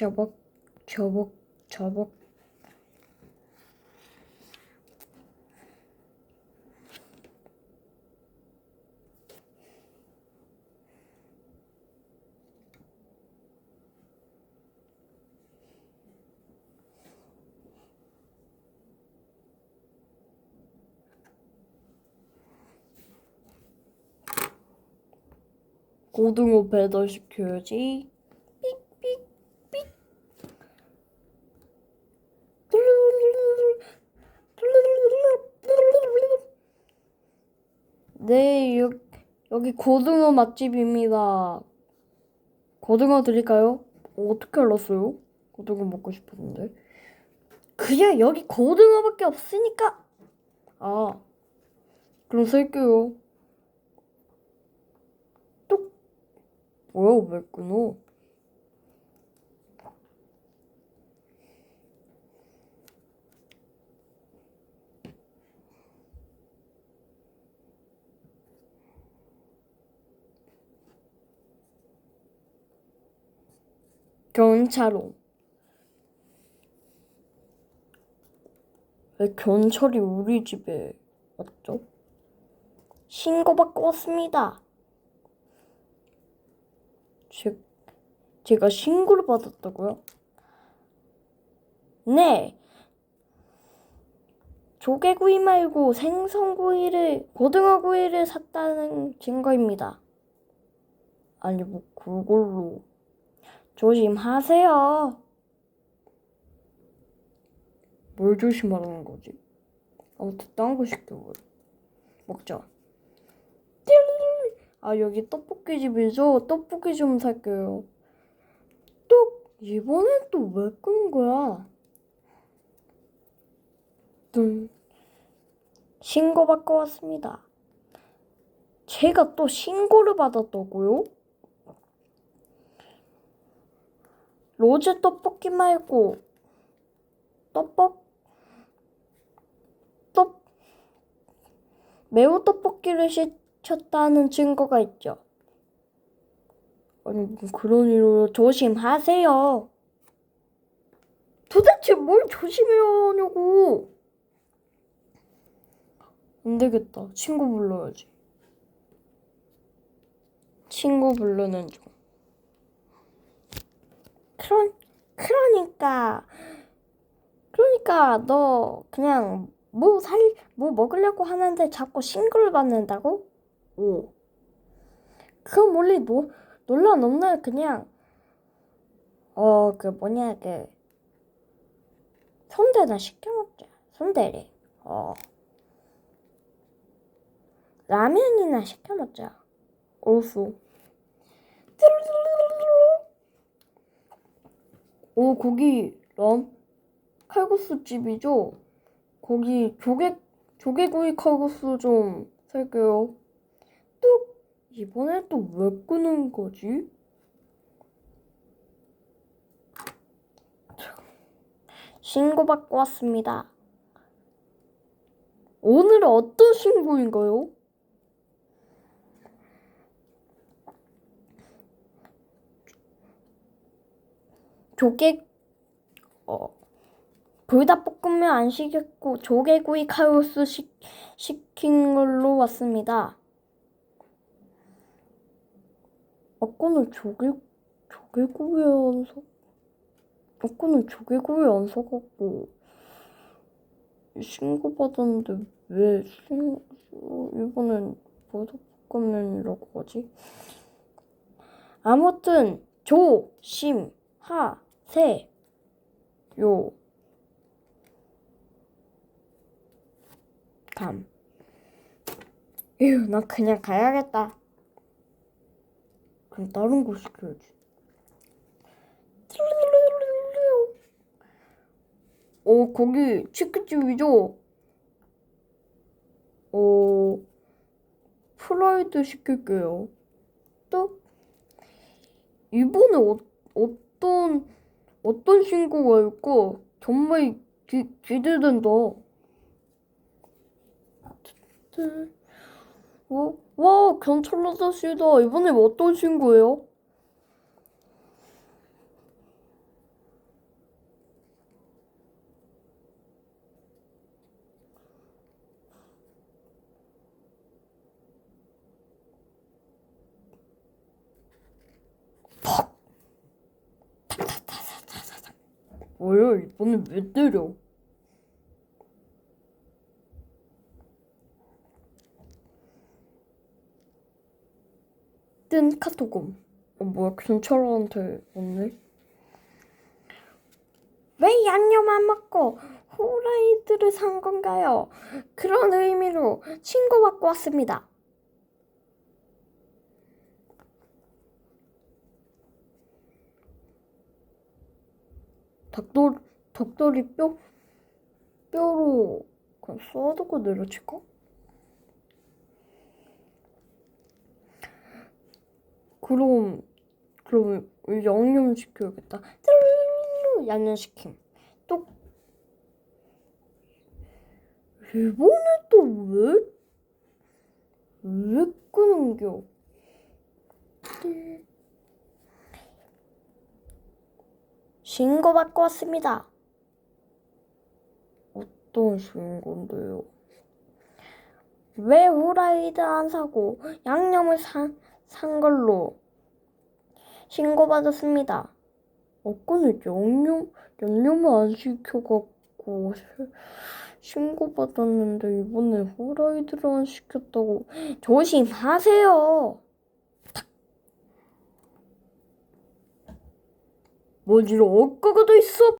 저벅 저벅 저벅 고등어 배달시켜야지. 네, 여, 여기 고등어 맛집입니다. 고등어 드릴까요? 어, 어떻게 알았어요? 고등어 먹고 싶었는데. 그냥 여기 고등어밖에 없으니까. 아, 그럼 쓸게요. 뚝. 뭐야, 왜 끊어? 경찰로. 왜 경찰이 우리 집에 왔죠? 신고받고 왔습니다. 제, 제가 신고를 받았다고요? 네. 조개구이 말고 생선구이를, 고등어구이를 샀다는 증거입니다. 아니, 뭐, 그걸로. 조심하세요. 뭘 조심하라는 거지? 아무튼 딴거 시켜봐요. 먹자. 아 여기 떡볶이 집이죠? 떡볶이 좀 살게요. 또 이번엔 또왜 끄는 거야? 뚱. 신고 받고 왔습니다. 제가 또 신고를 받았다고요? 로즈 떡볶이 말고 떡볶 떡 매우 떡볶이를 시켰다는 증거가 있죠. 아니 뭐 그런 일로 조심하세요. 도대체 뭘 조심해야 하냐고. 안 되겠다. 친구 불러야지. 친구 부르는 중. 그런 그러니까 그러니까 너 그냥 뭐 살 뭐 먹으려고 하는데 자꾸 신고를 받는다고? 오. 그건 원래 노 논란 없는 그냥 어 그 뭐냐 그 손대나 시켜 먹자. 손대래. 어. 라면이나 시켜 먹자. 어수. 오, 거기 럼 칼국수 집이죠? 거기 조개 조개구이 칼국수 좀 살게요. 뚝! 이번엔 또왜 끄는 거지? 신고 받고 왔습니다. 오늘은 어떤 신고인가요? 조개 어 불닭볶음면 안 시켰고 조개구이 칼국수 시, 시킨 걸로 왔습니다. 아까는 조개 조개구이 안 사. 아까는 조개구이 안 사갖고 신고 받았는데 왜 신, 어, 이번엔 불닭볶음면이라고 하지? 아무튼 조심 하 세요. 감. 에휴, 나 그냥 가야겠다. 그럼 다른 거 시켜야지. 어, 거기 치킨집이죠? 어, 프라이드 시킬게요. 또? 이번에 어, 어떤, 어떤 신고가 올까? 정말 기, 기대된다. 어? 와, 경찰 아저씨다. 이번에 어떤 신고예요? 뭐야 이번엔 왜 때려? 뜬 카톡음. 어 뭐야 경찰한테 왔네? 왜 양념 안 먹고 후라이드를 산 건가요? 그런 의미로 신고 받고 왔습니다. 닭돌 닭돌이 뼈 뼈로 그냥 쏴두고 내려칠까? 그럼 그럼 양념 시켜야겠다. 뚜루루루 양념 시킴. 또 이번에 또 왜? 왜 끄는 겨? 신고받고 왔습니다. 어떤 신고인데요? 왜 후라이드 안 사고 양념을 산, 산 걸로 신고받았습니다. 아까는 양념, 양념을 안 시켜갖고 시- 신고받았는데 이번에 후라이드를 안 시켰다고 조심하세요. 뭐지로 엇가가 돼 있어?